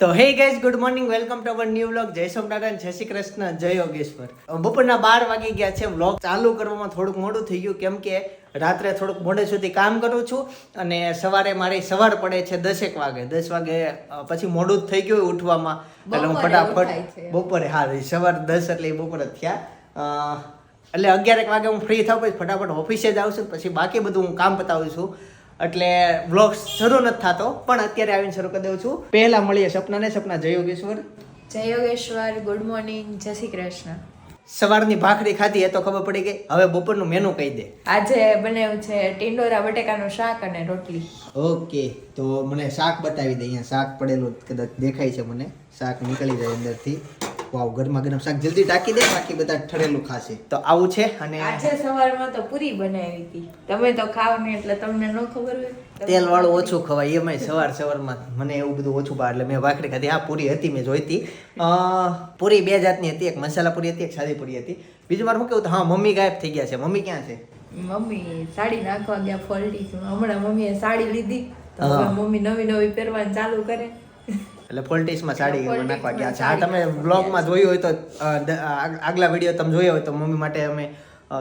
તો hey guys good morning welcome to our new vlog જય સોમનારાયણ જય શ્રી કૃષ્ણ જય યોગેશ્વર. બપોરના બાર વાગી ગયા છે વ્લોગ ચાલુ કરવામાં થોડુંક મોડું થઈ ગયું કેમ કે રાત્રે થોડુંક મોડે સુધી કામ કરું છું અને સવારે મારી સવાર પડે છે દસેક વાગે. દસ વાગે પછી મોડું જ થઈ ગયું ઉઠવામાં. એટલે હું ફટાફટ બપોરે હા સવાર દસ એટલે બપોર જ થયા. એટલે અગિયારેક વાગે હું ફ્રી થાઉં પછી ફટાફટ ઓફિસે જ આવશું પછી બાકી બધું હું કામ પતાવું છું. એટલે વ્લોગ શરૂ નથી થતો પણ અત્યારે આવીને શરૂ કરી દઉં છું. પહેલા મળીએ સપનાને સપના જય યોગેશ્વર. જય યોગેશ્વર ગુડ મોર્નિંગ જય શ્રી કૃષ્ણ. સવારની ભાખરી ખાધી એ તો ખબર પડી ગઈ. હવે બપોરનું મેનુ કહી દે. આજે બનાવ્યું છે ટિંડોરા બટેકાનું શાક અને રોટલી. ઓકે તો મને શાક બતાવી દે. અહીંયા શાક પડેલું કદાચ દેખાય છે મને. શાક નીકળી જાય અંદરથી. વાવ ગરમા ગરમ શાક જલ્દી ટાકી દે બાકી બધા ઠરેલું ખાશે. તો આવું છે અને આજે સવારમાં તો પૂરી બનાવી હતી. તમે તો ખાવ નહીં એટલે તમને ન ખબર હોય. તેલ વાળું ઓછું ખવાય એમાંય સવાર સવારમાં મને એવું બધું ઓછું ભાવે એટલે મેં ભાખરી ખાધી. આ પૂરી હતી મેં જોઈતી. પૂરી બે જાતની હતી એક મસાલા પૂરી હતી એક સાદી પૂરી હતી. બીજું મારું હું કેવું હા મમ્મી ગાયબ થઈ ગયા છે. મમ્મી ક્યાં છે? મમ્મી સાડી નાખવા ગયા ફોલ્ડી હમણાં મમ્મીએ સાડી લીધી. મમ્મી નવી નવી પહેરવાનું ચાલુ કરે. એટલે પોલિટિક્સમાં સાડી નાખવા ગયા છે. આ તમે બ્લોગમાં જોયું હોય તો આગલા વીડિયો તમે જોયો હોય તો મમ્મી માટે અમે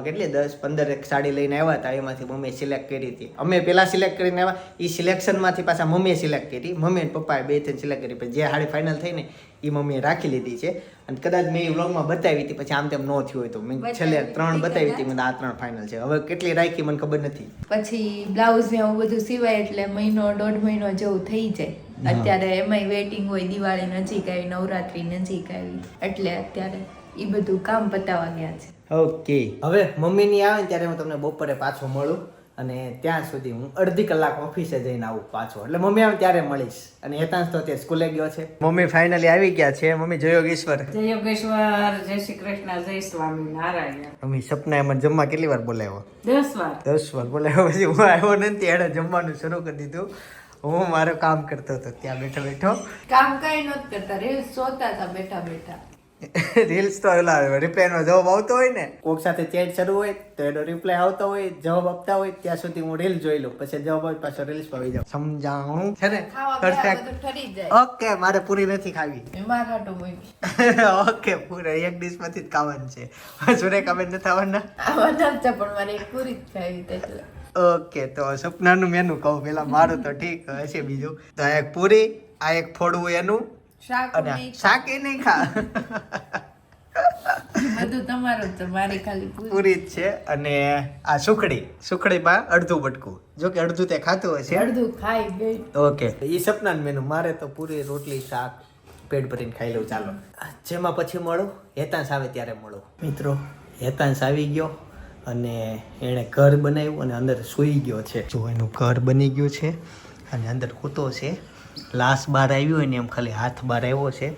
કેટલી દસ પંદર એક સાડી લઈને આવ્યા હતા. એમાંથી મમ્મીએ સિલેક્ટ કરી હતી. અમે પહેલાં સિલેક્ટ કરીને આવ્યા. એ સિલેક્શનમાંથી પાછા મમ્મીએ સિલેક્ટ કરી. મમ્મી અને પપ્પાએ બે ત્રણ સિલેક્ટ કરી. પછી જે સાડી ફાઇનલ થઈને એ મમ્મીએ રાખી લીધી છે. અને કદાચ મેં એ વ્લોગમાં બતાવી હતી પછી આમ તેમ ન થયું હોય તો. મેં છેલ્લે ત્રણ બતાવી હતી મને આ ત્રણ ફાઇનલ છે. હવે કેટલી રાખી મને ખબર નથી. પછી બ્લાઉઝ ને એવું બધું સિવાય એટલે મહિનો દોઢ મહિનો જેવું થઈ જાય. અત્યારે એમાંય વેટિંગ હોય દિવાળી નજીક આવી નવરાત્રી નજીક આવી. એટલે અત્યારે એ બધું કામ પતાવવા ગયા છે. ઓકે. હવે મમ્મીની આવે ને ત્યારે હું તમને બપોરે પાછો મળું અને ત્યાં સુધી હું અડધી કલાક ઓફિસે જઈને આવું પાછો. એટલે મમ્મી આવે ત્યારે મળીશ. અને હેતાંશ તો તે સ્કૂલે ગયો છે. મમ્મી ફાઇનલી આવી ગયા છે. મમ્મી જય યોગેશ્વર. જય યોગેશ્વર જય શ્રી કૃષ્ણ જય સ્વામી નારાયણ. મમ્મી સપના એમાં જમવા કેટલી વાર બોલાવ્યો? દસ વાર. દસ વાર બોલાવ્યો પછી હું આવ્યો નથી. એણે જમવાનું શરૂ કરી દીધું. હું મારું કામ કરતો હતો ત્યાં બેઠો બેઠો. કામ કઈ નહોતું કરતા રીલ્સ જોતા હતા બેઠા બેઠા. રીલ્સ તો ઓલા રિપ્લાયનો જવાબ આવતો હોય ને. કોક સાથે ચેટ શરૂ હોય તો એનો રિપ્લાય આવતો હોય જવાબ આપતા હોય ત્યાં સુધી હું રીલ જોઈ લઉં પછી જવાબ આવે પાછો રીલ્સ પર આવી જાઉં. સમજાણું? છે ને? પરફેક્ટ ઓકે મારે પૂરી નથી ખાવી. એમાં ખાટું મૂકી ઓકે પૂરે. એક ડીશમાંથી જ ખાવાનું છે. સુરેખાબેન નથી આવવાના? આવવાના પણ મારે પૂરી જ ખાવી ઓકે તો સપનાનું મેનુ કહું. પેલા મારું તો ઠીક હશે બીજું. તો આ એક પૂરી આ એક ફોડવું એનું. શાક અને શાક એ નહીં ખા. બધું તમારું મારી ખાલી પૂરી. પૂરી જ છે. અને આ સુખડી સુખડીમાં અડધું બટકું. જો કે અડધું તે ખાતું હશે. અડધું ખાઈ ગઈ ઓકે. એ સપનાનું મેનુ. મારે તો પૂરી રોટલી શાક પેટ ભરીને ખાઈ લઉં. ચાલો. જેમાં પછી મળું હેતાંશ આવે ત્યારે મળું. મિત્રો હેતાંશ આવી ગયો. અને એણે ઘર બનાવ્યું અને અંદર સૂઈ ગયો છે. જો એનું ઘર બની ગયું છે અને અંદર કૂતો છે. લાશ બહાર આવ્યું હોય ને એમ ખાલી હાથ બહાર આવ્યો છે.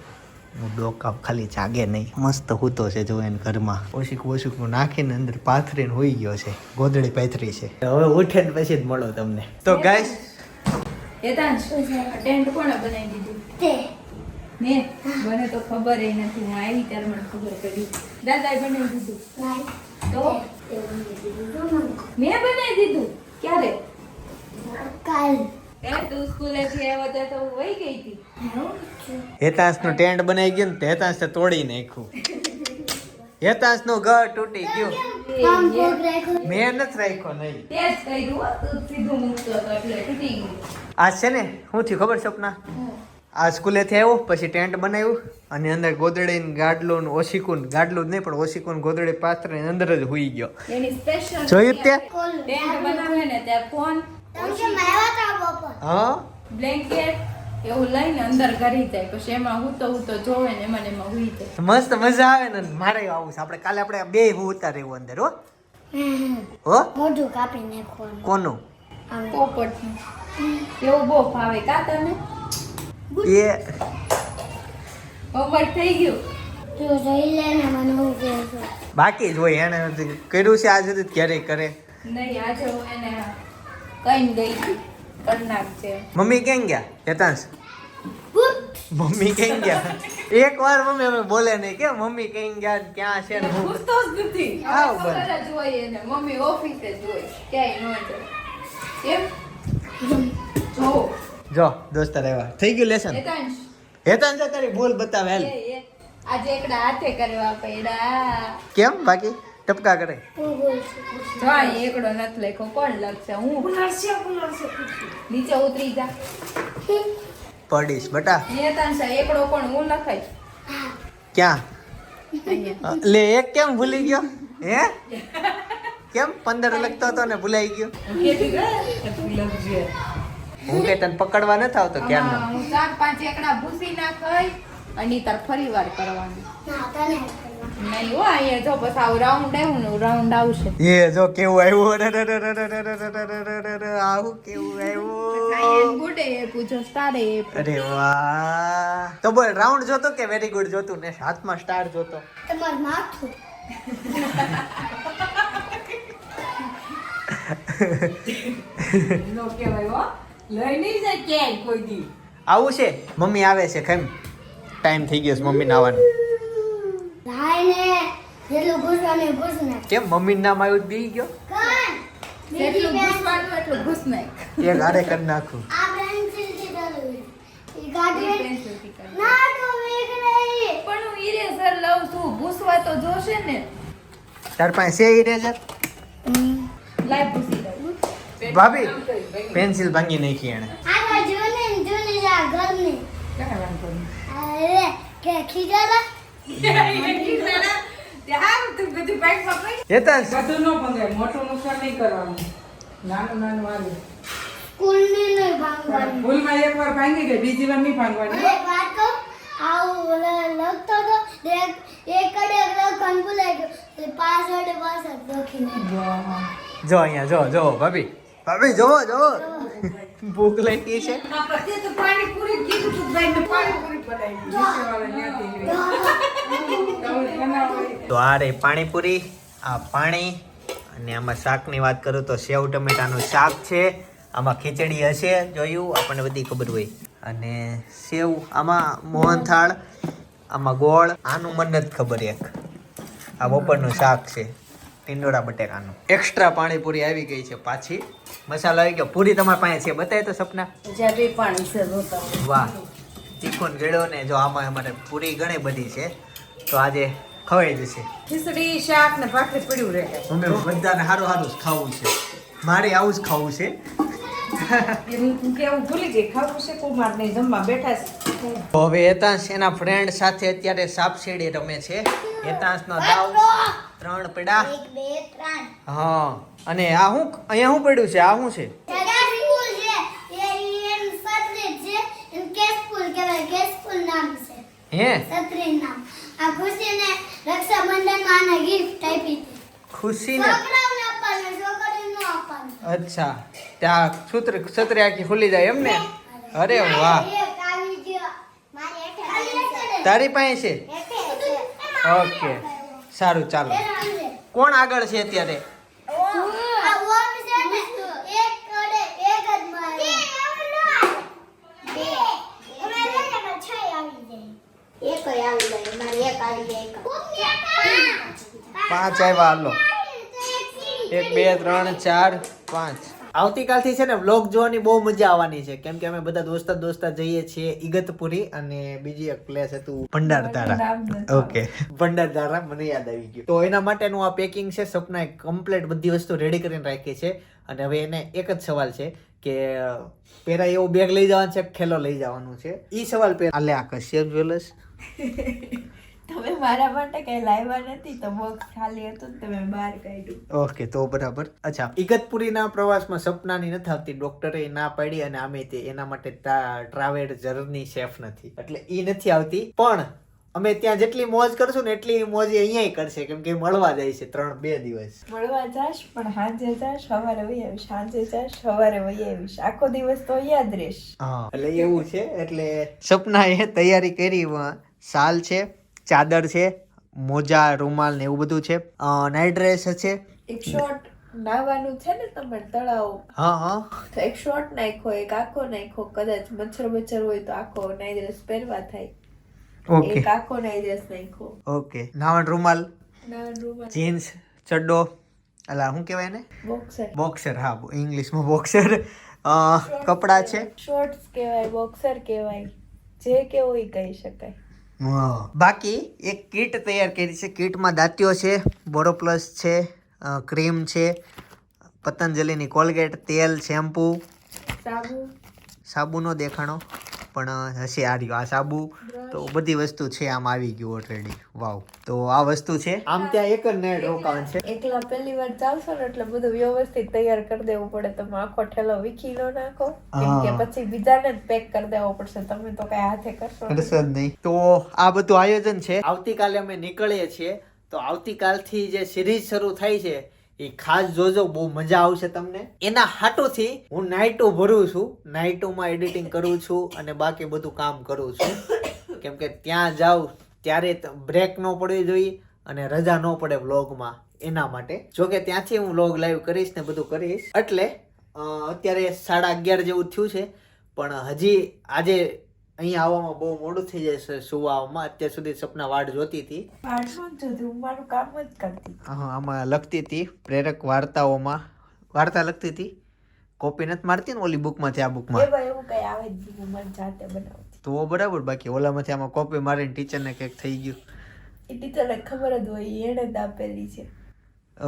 હું ડોકા ખાલી જાગે નહીં. મસ્ત હૂતો છે જો એને ઘરમાં. ઓછીક ઓશિકનું નાખીને અંદર પાથરીને હોઈ ગયો છે. ગોદડી પાથરી છે. હવે ઉઠે ને પછી જ મળો તમને. તો ગાઈસ હેતાંશ ટેન્ટ કોણે બનાવી દીધું? ને? મને તો ખબર નથી. હું આવી ત્યારે મને ખબર પડી. દાદાએ બનાવી દીધું. તો. મેં બનાવી દીધું? ક્યારે? એ તું સ્કૂલેથી આવ્યો ત્યાં તો હું વહી ગઈ હતી. હેતાંશનું ટેન્ટ બનાવી ગયું ને તો હેતાંશ તોડી નાખ્યું. હેતાંશનું ઘર તૂટી ગયું. મેં નથી રાખ્યો નહીં. તે કર્યું તું સીધું મૂકતો હતો એટલે તૂટી ગયું. આ છે ને હું થયું ખબર સપના? આ સ્કૂલેથી આવ્યો પછી ટેન્ટ બનાવ્યું. અને અંદર ગોદડી ને ગાડલું ને ઓશિકું ને ગાડલું જ નહીં પણ ઓશિકુન ને પાત્ર અંદર જ હોઈ ગયો. એની સ્પેશિયલ જોયું તે ટેન્ટ બનાવે ને ત્યાં ફોન હા? બ્લેન્કેટ એવું લઈને અંદર કરી જાય પછી એમાં હું તો હું તો જોવે ને એમાં ને એમાં હુઈ જાય. મસ્ત મજા આવે ને મારે આવું છે. આપણે કાલે આપણે બે ઉતાર રહેવું અંદર હો. હો? મોઢું કાપી નાખવાનું. કોનું? પોપટ એવું બહુ ભાવે. કા તને? એ પોપટ થઈ ગયું. તું જોઈ લે ને મને હું કહેશું બાકી જ હોય એને હજી કર્યું છે આજે સુધી ક્યારેય કરે? નહીં આજે હું એને કઈ ગઈ હતી. કરનાક મમ્મી કેમ ગયા? હેતાંશ? મમ્મી કેમ ગયા? એક વાર મમ્મી અમે બોલે નહીં કે મમ્મી ક્યાં ગયા ક્યાં છે ને હું? તો જ નથી. આવ બસ. મમ્મી ઓફિસે જ ક્યાંય ન કેમ? જો જો દોસ્ત રહેવા થઈ ગયું લેસન હેતાંશ. તારી ભૂલ બતાવે હાલ. આજે એકડા હાથે કરવા પડ્યા. કેમ બાકી? ટપકા કરે. હું બોલશું જો આ એકડો નથી લખ્યો. કોણ લખશે? હું. નીચે ઉતરી જા. પડીશ બટા. નેતાંશા એકડો કોણ? હું લખાય ક્યાં? લે એક કેમ ભૂલી ગયો? હે? કેમ? પંદર લખતો હતો ને ભૂલાઈ ગયો? હું કે તને પકડવા નથી આવતો તો કેમ હું ચાર પાંચ એકડા ભૂસી નાખઈ અને તાર ફરી વાર કરવાની હો અહીંયા જો બસ આવું રાઉન્ડ આવ્યું ને રાઉન્ડ આવશે એ જો કેવું આવ્યું આવું કેવું આવ્યું ગુડ એ પૂછો સ્ટાર એ અરે વાહ તો બોલ રાઉન્ડ જોતો કે વેરી ગુડ જોતું ને હાથમાં સ્ટાર જોતો લઈ જાય ક્યાંય કોઈ દી. આવું છે? મમ્મી આવે છે કેમ? ટાઈમ થઈ ગયો છે મમ્મી આવવાનો લાઈને જેટલું ઘૂસવાનું ઘૂસ નાખ કેમ? મમ્મી નામ આવ્યું બી ગયો? જેટલું ઘૂસવાનું એટલું ઘૂસ નાખ. એક હારે કરી નાખું. આ પેન્સિલથી ચાલુ ઈ કર. ના તો વેગ રહી પણ હું ઇરેઝર લઉં છું. ઘૂસવા તો જોશે ને. તાર પાસે છે ઇરેઝર લાઈ દઉં ભાભી પેન્સિલ ભાંગી નાખી એને બીજી વાર નહીં ભાંગવાની. આવું લખતો એક એક લખન ભૂલાઈ ગયો. પાછળ પાછળ લખી જો અહીંયા જો જો ભાભી. ભાભી જો જો ભૂખ લાગી છે. તો આ રે પાણીપુરી આ પાણી અને આમાં શાકની વાત કરું તો સેવ ટમેટાનું શાક છે આમાં ખીચડી હશે જોયું આપણને બધી ખબર હોય. અને સેવ આમાં મોહનથાળ આમાં ગોળ આનું મને જ ખબર એક. આ બપોરનું શાક છે. ટીંડોળા બટેકાનું. એક્સ્ટ્રા પાણીપુરી આવી ગઈ છે પાછી. મસાલો આવી ગયો. પૂરી તમારી પાસે છે બતાય તો સપના. વાહ. તીખું ગળ્યો ને જો આમાં અમારે પૂરી ઘણી બધી છે તો આજે ખવાઈ જશે. ખીચડી શાક ને ભાખરી પડ્યું રહે. અમે બધાને સારું સારું જ ખાવું છે. મારે આવું જ ખાવું છે. હવે હેતાંશ એના ફ્રેન્ડ સાથે અત્યારે સાપસીડી રમે છે. હેતાંશ દાવ ત્રણ પડા. હા અને આ હું અહીંયા શું પડ્યું છે? આ શું છે? ખુશી ને અચ્છા. ત્યાં સૂત્ર છત્રી આખી ખુલી જાય એમને અરે વાહ. તારી પાસે છે? ઓકે. સારું ચાલો. કોણ આગળ છે અત્યારે? પાંચ આવ્યા હાલો. એક બે ત્રણ ચાર પાંચ. આવતીકાલથી છે ને વ્લોગ જોવાની બહુ મજા આવવાની છે. કેમ કે અમે બધા દોસ્તા દોસ્તા જઈએ છીએ ઈગતપુરી અને બીજી એક પ્લેસ હતું ભંડારધારા. ઓકે ભંડારધારા મને યાદ આવી ગયું. તો એના માટેનું આ પેકિંગ છે સપનાએ કમ્પ્લીટ બધી વસ્તુ રેડી કરીને રાખી છે. અને હવે એને એક જ સવાલ છે કે પહેલા એવું બેગ લઈ જવાનું છે ઠેલો લઈ જવાનું છે? એ સવાલ પહેલા આલે આ કશ્યપ જ્વેલર્સ તમે મારા માટે કઈ લાવ્યા નથી તો બોક્સ ખાલી હતું તમે બહાર કાઢ્યું. ઓકે તો બરાબર. અચ્છા ઇગતપુરીના પ્રવાસમાં સપનાની નથી આવતી. ડોક્ટરે ના પાડી અને આમે તે એના માટે ટ્રાવેલ જર્ની સેફ નથી. એટલે ઈ નથી આવતી. પણ અમે ત્યાં જેટલી મોજ કરશું ને એટલી મોજ અહીંયા કરશે. કેમ કે મળવા જાય છે ત્રણ બે દિવસ. મળવા જાશ પણ સાંજે જાશ સવારે વહી આવીશ. સાંજે જાશ સવારે વહી આવીશ. આખો દિવસ તો યાદ રહેશ. હા. એટલે એવું છે. એટલે સપના એ તૈયારી કરી સાલ છે. ચાદર છે મોજા રૂમાલ ને એવું બધું છે. નાઇટ ડ્રેસ છે. એક શોર્ટ નાવાનું છે ને તમે તળાવ. હા હા. તો એક શોર્ટ નાખો એક આખો નાખો કદાચ મચ્છર બચ્છર હોય તો આખો નાઇટ ડ્રેસ પહેરવા થાય. ઓકે. એક આખો નાઇટ ડ્રેસ નાખો ઓકે. નાવણ રૂમાલ ના રૂમાલ. જીન્સ ચડ્ડો અલા શું કહેવાય ને બોક્સર બોક્સર હા ઇંગ્લિશમાં બોક્સર કપડાં છે? શોર્ટ્સ કહેવાય બોક્સર કહેવાય. જે કેવું કહી શકાય. બાકી એક કીટ તૈયાર કરી છે. કીટમાં દાંતીઓ છે બોરોપ્લસ છે ક્રીમ છે પતંજલિની કોલગેટ તેલ શેમ્પુ સાબુ. સાબુનો દેખાણો. પણ હશે આ રહ્યું આ સાબુ. તો બધી વસ્તુ છે આમ આવી ગયું ઓલરેડી વાવ. તો આ વસ્તુ છે? આમ ત્યાં એક જ નેટ રોકાણ છે. એકલા પહેલી વાર ચાલશો ને એટલે બધું વ્યવસ્થિત તૈયાર કરી દેવું પડે. તમે આખો ઠેલો વીખી લો નાખો. કેમ કે. પછી બીજાને જ પેક કરી દેવો પડશે. તમે તો કઈ હાથે કરશો નહીં. કરશો નહીં. તો આ બધું આયોજન છે? આવતીકાલે અમે નીકળીએ છીએ. તો આવતીકાલથી જે સિરીઝ શરૂ થાય છે એ ખાસ જોજો, બહુ મજા આવશે તમને. એના હાટોથી હું નાઇટો ભરું છું. નાઇટોમાં એડિટિંગ કરું છું અને બાકી બધું કામ કરું છું. કેમ કે ત્યાં જાઉં, ત્યારે બ્રેક ન પડવી જોઈએ અને રજા ન પડે વ્લોગમાં એના માટે. જો કે ત્યાંથી હું વ્લોગ લાઈવ કરીશ ને બધું કરીશ. એટલે અત્યારે સાડા અગિયાર જેવું થયું છે. પણ હજી આજે અહીંયા આવવામાં બહુ મોડું થઈ જાય છે સુવામાં અત્યાર સુધી સપના વાડ જોતી હતી. પાડશું જ જોતી હું મારું કામ જ કરતી. હા આમાં લખતી હતી પ્રેરક વાર્તાઓમાં. વાર્તા લખતી હતી? કોપી નથી મારતી ને ઓલી બુકમાંથી આ બુકમાં એવું કઈ આવે જ હું મને જાતે બનાવતી. તો બરાબર બાકી ઓલામાંથી આમાં કોપી મારીને ટીચરને કંઈક થઈ ગયું. એ ટીચરને ખબર જ હોય એણે જ આપેલી છે.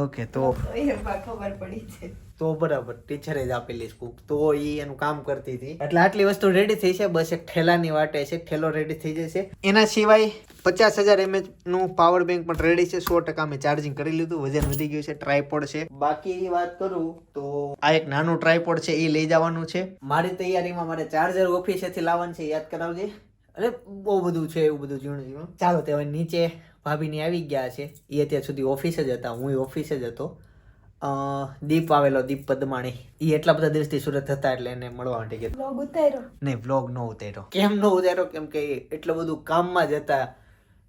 ઓકે તો ખબર પડી છે. તો બરાબર ટીચરે જ આપેલી સ્કૂપ તો એ એનું કામ કરતી હતી. એટલે આટલી વસ્તુ રેડી થઈ છે બસ એક ઠેલાની વાટે છે ઠેલો રેડી થઈ જશે. એના સિવાય પચાસ હજાર એમએચનું પાવર બેંક પણ રેડી છે સો ટકા મેં ચાર્જિંગ કરી લીધું વજન વધી ગયું છે ટ્રાયપોડ છે. બાકી વાત કરું તો આ એક નાનું ટ્રાયપોડ છે એ લઈ જવાનું છે. મારી તૈયારીમાં મારે ચાર્જર ઓફિસેથી લાવવાનું છે યાદ કરાવજે. અરે બહુ બધું છે એવું બધું ઝીણું ઝીણું ચાલો તે હવે નીચે ભાભીની આવી ગયા છે. એ અત્યાર સુધી ઓફિસે જ હતા હું ઓફિસે જ હતો. દીપ આવેલો દીપ પદમાણી. એ એટલા બધા દિવસથી સુરત હતા એટલે એને મળવા માટે કીધું બ્લોગ ઉતાર્યો? નહીં વ્લોગ ન ઉતાર્યો. કેમ ન ઉતાર્યો? કેમ કે એટલું બધું કામમાં જ હતા.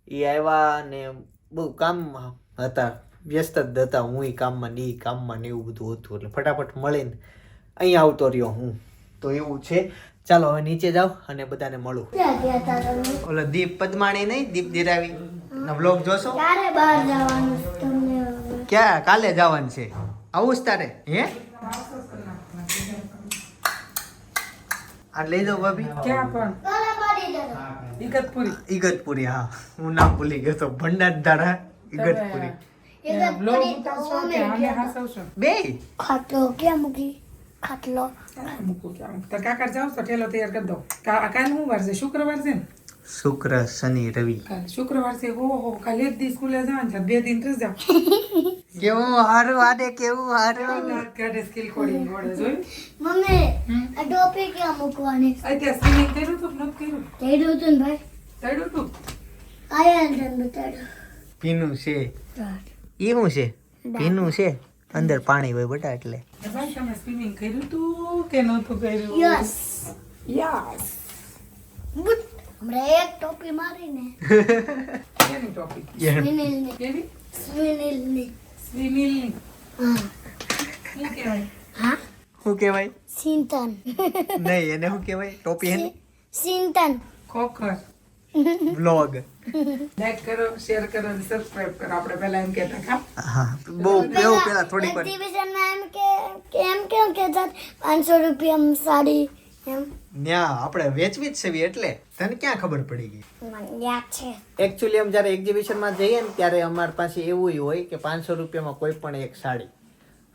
એ આવ્યા ને બહુ કામમાં હતા. વ્યસ્ત જ હતા. હું એ કામમાં ને એ કામમાં ને એવું બધું હતું. એટલે ફટાફટ મળીને અહીંયા આવતો રહ્યો હું. તો એવું છે. ચાલો હવે નીચે જાઓ અને બધાને મળું. ગયા ઓલો દીપ પદમાણી નહીં દીપ દિરાવી. ના વ્લોગ જોશો? ક્યારે બહાર જવાનું તમને ક્યાં? કાલે જવાનું છે. આવું જ તારે? હે? આ લઈ જાઓ ભાભી. ક્યાં પણ? ઇગતપુરી ઈગતપુરી. હા. હું નામ ભૂલી ગયો તો. ઈગતપુરી. ગયા તા. હસાવશો? બે ખાટલો. ક્યાં મૂકી? ખાટલો. મૂકું કે તો કાકા જાવ તો ઠેલો તૈયાર કરી દો. કા- કાલ શું વાર છે? શુક્રવાર છે ને? શુક્ર શનિ રવિ. શુક્રવાર છે હો હો કાલે દી સ્કૂલે જવાનું છે બે દિન રસ જાવ કેવું હારું આડે કેવું હારું? કાઢે સ્કિલ કોડિંગ વડે જોઈ મમ્મી આ ટોપી કે મૂકવાની? અત્યારે સ્વિમિંગ કર્યું તો નથી કર્યું? તેડું તું ને ભાઈ. તળ્યું તો? આયા અંદર તને પીનું છે. એ શું છે? પીનું છે? અંદર પાણી હોય બટા એટલે. ભાઈ તમે સ્વિમિંગ કર્યું તું કે નહોતું કર્યું? યસ યસ હમણાં એક ટોપી મારીને. કેની ટોપિક સ્વિનિલની. કેવી સ્વિનિલની. હા. શું કહેવાય? હા? શું કહેવાય? સિંતન. નહીં એને શું કહેવાય? ટોપી એને? સિંતન. ખોખર. બ્લોગ લાઈક કરો શેર કરો અને સબસ્ક્રાઇબ કરો. આપણે પહેલા એમ કહેતા કા હા બહુ થોડીક વાર. એમ કે કે એમ કેમ કહેતા પાંચસો રૂપિયા સાડી ન્યા આપણે વેચવી જ સેવી એટલે. તને ક્યાં ખબર પડી ગઈ? મને યાદ છે. એકચ્યુઅલી અમે જ્યારે એક્ઝિબિશનમાં જઈએ ને ત્યારે અમારી પાસે એવું હોય કે પાંચસો રૂપિયામાં કોઈ પણ એક સાડી.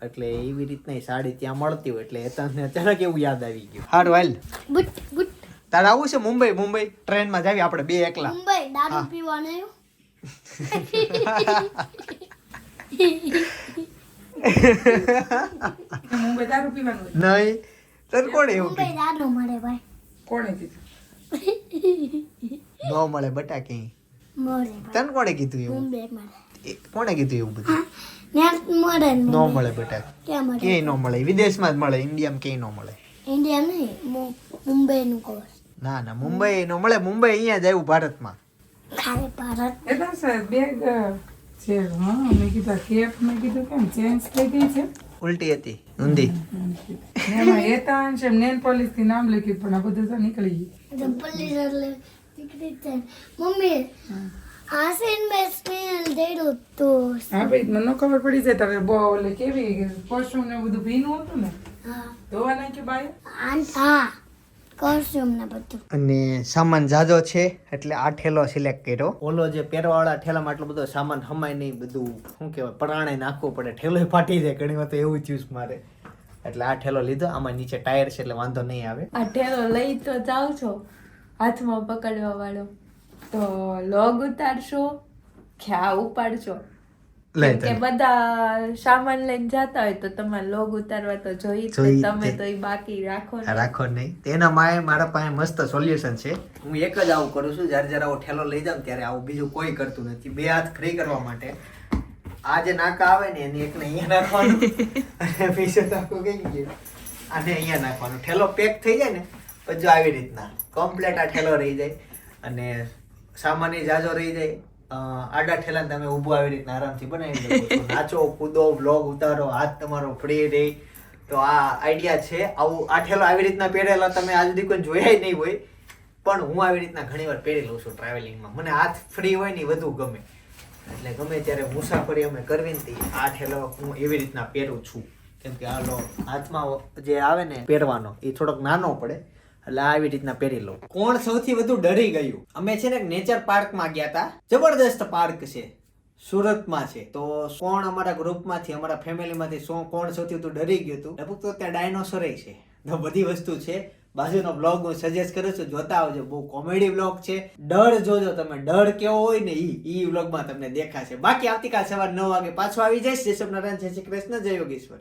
એટલે એવી રીતની સાડી ત્યાં મળતી હોય એટલે તને અચાનક એવું યાદ આવી ગયું. હારું વાલ બુટ બુટ તારે આવું છે મુંબઈ? મુંબઈ ટ્રેનમાં જાવી આપણે બે એકલા. મુંબઈ દારૂ પીવાનું આવ્યું મુંબઈ દારૂ પીવાનું નહીં. તને કોણે એવું મુંબઈ દારૂ મળે ભાઈ. કોણે કીધું? નો મળે બટા મળે તને કોણે કીધું એવું? કોણે કીધું એવું બધું? મળે ને મળે બેટા કે મળે? ક્યાંય ન મળે. વિદેશમાં જ મળે ઇન્ડિયામાં કે ન મળે. ઇન્ડિયા નહીં મુંબઈ નું કહો. ના ના મુંબઈ ન મળે. મુંબઈ અહીંયા જ આવ્યું ભારતમાં. ખાલી ભારત. એટલે સર બેગ છે હા મેં કીધું કેપ મેં કીધું કેમ ચેન્જ થઈ ગઈ છે? ઉલટી હતી ઊંધી. એમાં હેતાંશ એમ નેલ પોલિશથી નામ લખ્યું પણ આ બધું તો નીકળી ગયું પોલીસ એટલે દીકરી છે મમ્મી આ સીન મેં સ્મેલ દેડું તું હા ભાઈ મને ખબર પડી જાય તમે બહુ એટલે કેવી કોસ્ટ્યુમ ને બધું ભીનું હતું ને હા ધોવા નાખ્યું બાય હા કોસ્ટ્યુમ ને બધું અને સામાન જાજો છે એટલે આ ઠેલો સિલેક્ટ કર્યો. ઓલો જે પહેરવાવાળા ઠેલામાં આટલો બધો સામાન હમાય નહીં બધું શું કહેવાય પરાણે નાખવું પડે. ઠેલો ફાટી જાય ઘણી વાર તો એવું ચૂઝ મારે. એટલે આ ઠેલો લીધો. આમાં નીચે ટાયર છે એટલે વાંધો નહીં આવે. આ ઠેલો લઈ તો જાઓ છો. હાથમાં પકડવા વાળો. તો લોગ ઉતારશો કે આ ઉપાડશો કે બધા સામાન લઈને જતા હોય તો તમારે લોગ ઉતારવા તો જોઈ. તમે તો એ બાકી રાખો રાખો નહીં. તેના માએ મારા પાસે મસ્ત સોલ્યુશન છે. હું એક જ આવું કરું છું. જ્યારે જ્યારે આવો ઠેલો લઈ જાઉં ત્યારે આવું બીજું કોઈ કરતું નથી. બે હાથ ફ્રી કરવા માટે. આ જે નાકા આવે ને એને એકને અહીંયા નાખવાનું. અને બીજો નાકો કઈ ગયો. અને અહીંયા નાખવાનું. ઠેલો પેક થઈ જાય ને પછી આવી રીતના. કમ્પ્લેટ આ ઠેલો રહી જાય. અને સામાન્ય જાજો રહી જાય. આડા ઠેલાને તમે ઊભું આવી રીતના આરામથી બનાવી શકો નાચો, કૂદો બ્લોગ ઉતારો, હાથ તમારો ફ્રી રહે. તો આ આઈડિયા છે. આવું, આ ઠેલો આવી રીતના પહેરેલા તમે આજ સુધી કોઈ જોયા નહીં હોય. પણ હું આવી રીતના ઘણી વાર પહેરી લઉં છું ટ્રાવેલિંગમાં મને હાથ ફ્રી હોય ને વધુ ગમે. એટલે ગમે ત્યારે મુસાફરી અમે કરવી હતી આ ઠેલો હું એવી રીતના પહેરું છું. કેમ કે આ લો હાથમાં જે આવે ને પહેરવાનો, એ થોડોક નાનો પડે, એટલે આવી રીતના પહેરી લઉં. કોણ સૌથી વધુ ડરી ગયું? અમે છે ને નેચર પાર્કમાં ગયા હતા જબરદસ્ત પાર્ક છે. સુરતમાં છે. તો કોણ અમારા ગ્રુપમાંથી અમારા ફેમિલીમાંથી કોણ સૌથી વધુ ડરી ગયું હતું? લગભગ તો ત્યાં ડાયનોસર છે. બધી વસ્તુ છે. બાજુનો બ્લોગ હું સજેસ્ટ કરું છું, જોતા આવજો. બહુ કોમેડી બ્લોગ છે. ડર જોજો તમે. ડર કેવો હોય ને ઈ ઈ બ્લોગમાં તમને દેખાશે. બાકી આવતીકાલ સવાર નવ વાગે પાછો આવી જઈશ. જય સોમનારાયણ જય શ્રી કૃષ્ણ, જય યોગેશ્વર.